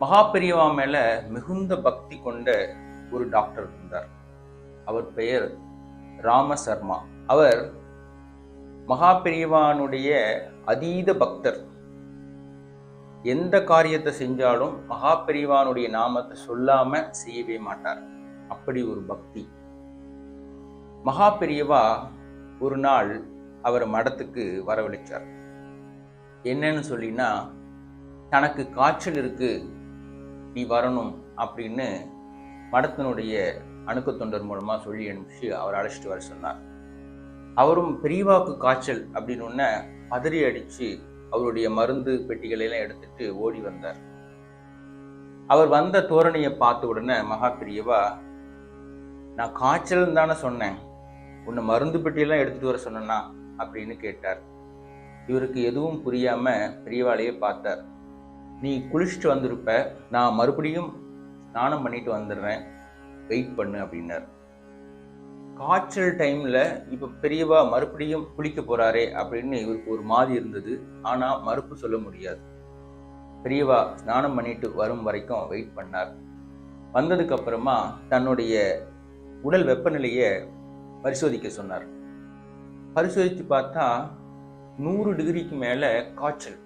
மகா பெரியவா மேல மிகுந்த பக்தி கொண்ட ஒரு டாக்டர் இருந்தார். அவர் பெயர் ராம சர்மா அவர் மகா பெரியவானுடைய அதீத பக்தர். எந்த காரியத்தை செஞ்சாலும் மகாபெரிவானுடைய நாமத்தை சொல்லாம செய்யவே மாட்டார். அப்படி ஒரு பக்தி. மகா பெரியவா ஒரு நாள் அவர் மடத்துக்கு வரவழைச்சார். என்னன்னு சொல்லினா தனக்கு காய்ச்சல் இருக்கு நீ வரணும் அப்படின்னு மடத்தினுடைய அணுக்கு தொண்டர் மூலமாக சொல்லி அனுப்பிச்சு அவர் அழைச்சிட்டு வர சொன்னார். அவரும் பெரியவாக்கு காய்ச்சல் அப்படின்னு ஒன்ன பதறி அடிச்சு அவருடைய மருந்து பெட்டிகளையெல்லாம் எடுத்துட்டு ஓடி வந்தார். அவர் வந்த தோரணையை பார்த்த உடனே மகா பெரியவா நான் காய்ச்சல் தானே சொன்னேன். உன்னை மருந்து பெட்டியெல்லாம் எடுத்துட்டு வர சொன்னா அப்படின்னு கேட்டார். இவருக்கு எதுவும் புரியாம பெரியவாளையே பார்த்தார். நீ குளிச்சுட்டு வந்திருப்ப நான் மறுபடியும் ஸ்நானம் பண்ணிட்டு வந்துடுறேன். வெயிட் பண்ணு அப்படின்னார். காய்ச்சல் டைமில் இப்போ பெரியவா மறுபடியும் குளிக்க போகிறாரே அப்படின்னு இவருக்கு ஒரு மாதிரி இருந்தது. ஆனால் மறுப்பு சொல்ல முடியாது. பெரியவா ஸ்நானம் பண்ணிட்டு வரும் வரைக்கும் வெயிட் பண்ணார். வந்ததுக்கப்புறமா தன்னுடைய உடல் வெப்பநிலையை பரிசோதிக்க சொன்னார். பரிசோதித்து பார்த்தா நூறு டிகிரிக்கு மேலே காய்ச்சல்.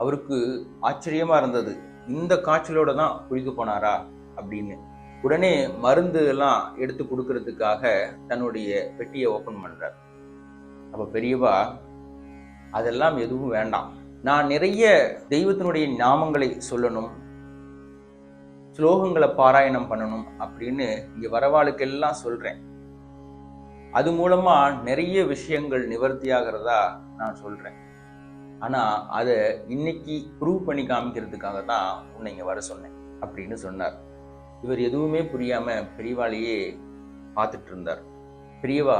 அவருக்கு ஆச்சரியமா இருந்தது. இந்த காய்ச்சலோட தான் குளிக்க போனாரா? அப்படின்னு. உடனே மருந்து எல்லாம் எடுத்து கொடுக்கறதுக்காக தன்னுடைய பெட்டியை ஓபன் பண்றார். அப்ப பெரியவா அதெல்லாம் எதுவும் வேண்டாம். நான் நிறைய தெய்வத்தினுடைய நாமங்களை சொல்லணும். ஸ்லோகங்களை பாராயணம் பண்ணணும் அப்படின்னு இங்க வரவாளுக்கெல்லாம் சொல்றேன். அது மூலமா நிறைய விஷயங்கள் நிவர்த்தியாகிறதா நான் சொல்றேன். ஆனால் அதை இன்னைக்கு ப்ரூவ் பண்ணி காமிக்கிறதுக்காக தான் உன்னை இங்கே வர சொன்னேன் அப்படின்னு சொன்னார். இவர் எதுவுமே புரியாமல் பெரியவாளையே பார்த்துட்டு இருந்தார். பெரியவா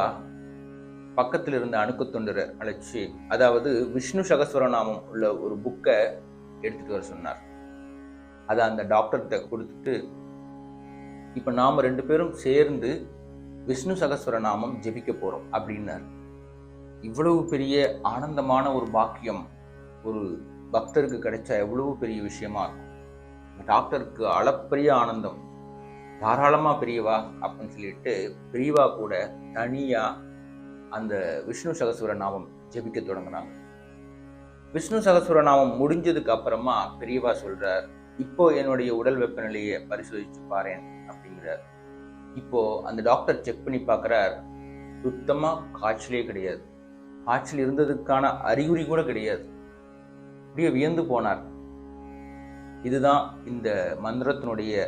பக்கத்தில் இருந்த அணுக்கு தொண்டரை அழைச்சி அதாவது விஷ்ணு சகஸ்வரநாமம் உள்ள ஒரு புக்கை எடுத்துகிட்டு வர சொன்னார். அதை அந்த டாக்டர்கிட்ட கொடுத்துட்டு இப்போ நாம் ரெண்டு பேரும் சேர்ந்து விஷ்ணு சகஸ்வரநாமம் ஜெபிக்க போகிறோம் அப்படின்னார். இவ்வளவு பெரிய ஆனந்தமான ஒரு பாக்கியம் ஒரு பக்தருக்கு கிடைச்சா எவ்வளவு பெரிய விஷயமா இருக்கும்? டாக்டருக்கு அளப்பரிய ஆனந்தம். தாராளமாக பெரியவா அப்படின்னு சொல்லிட்டு பெரியவா கூட தனியாக அந்த விஷ்ணு சகஸ்வர நாமம் ஜெபிக்க தொடங்கினாங்க. விஷ்ணு சகஸ்வர நாமம் முடிஞ்சதுக்கு அப்புறமா பெரியவா சொல்கிறார் இப்போ என்னுடைய உடல் வெப்பநிலையை பரிசோதிச்சு பாரேன் அப்படிங்கிறார். இப்போ அந்த டாக்டர் செக் பண்ணி பார்க்குறார் சுத்தமாக காய்ச்சலே கிடையாது. ஆட்சியில் இருந்ததுக்கான அறிகுறி கூட கிடையாது. அப்படியே வியந்து போனார். இதுதான் இந்த மந்திரத்தினுடைய